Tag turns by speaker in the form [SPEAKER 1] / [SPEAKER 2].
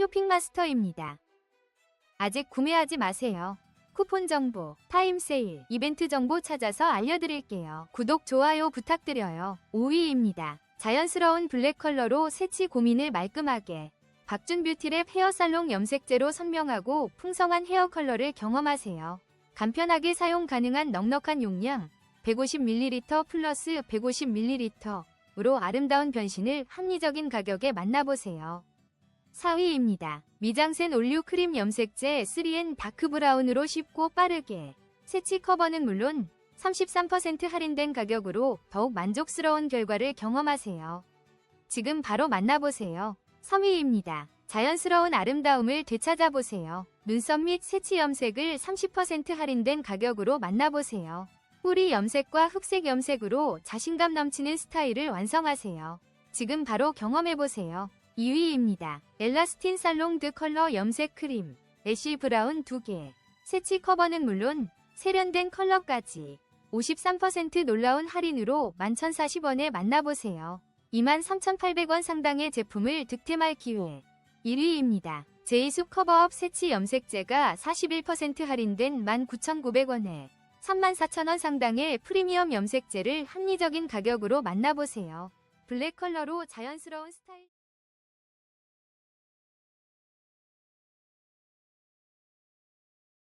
[SPEAKER 1] 쇼핑마스터입니다. 아직 구매하지 마세요. 쿠폰 정보, 타임 세일, 이벤트 정보 찾아서 알려드릴게요. 구독, 좋아요 부탁드려요. 5위입니다. 자연스러운 블랙 컬러로 새치 고민을 말끔하게. 박준 뷰티랩 헤어살롱 염색제로 선명하고 풍성한 헤어 컬러를 경험하세요. 간편하게 사용 가능한 넉넉한 용량 150ml 플러스 150ml로 아름다운 변신을 합리적인 가격에 만나보세요. 4위입니다. 미장센 올류 크림 염색제 3N 다크 브라운으로 쉽고 빠르게 새치 커버는 물론 33% 할인된 가격으로 더욱 만족스러운 결과를 경험하세요. 지금 바로 만나보세요. 3위입니다. 자연스러운 아름다움을 되찾아보세요. 눈썹 및 새치 염색을 30% 할인된 가격으로 만나보세요. 뿌리 염색과 흑색 염색으로 자신감 넘치는 스타일을 완성하세요. 지금 바로 경험해보세요. 2위입니다. 엘라스틴 살롱 드 컬러 염색 크림 애쉬 브라운 2개 새치 커버는 물론 세련된 컬러까지 53% 놀라운 할인으로 11,040원에 만나보세요. 23,800원 상당의 제품을 득템할 기회 1위입니다. 제이숲 커버업 새치 염색제가 41% 할인된 19,900원에 34,000원 상당의 프리미엄 염색제를 합리적인 가격으로 만나보세요. 블랙 컬러로 자연스러운 스타일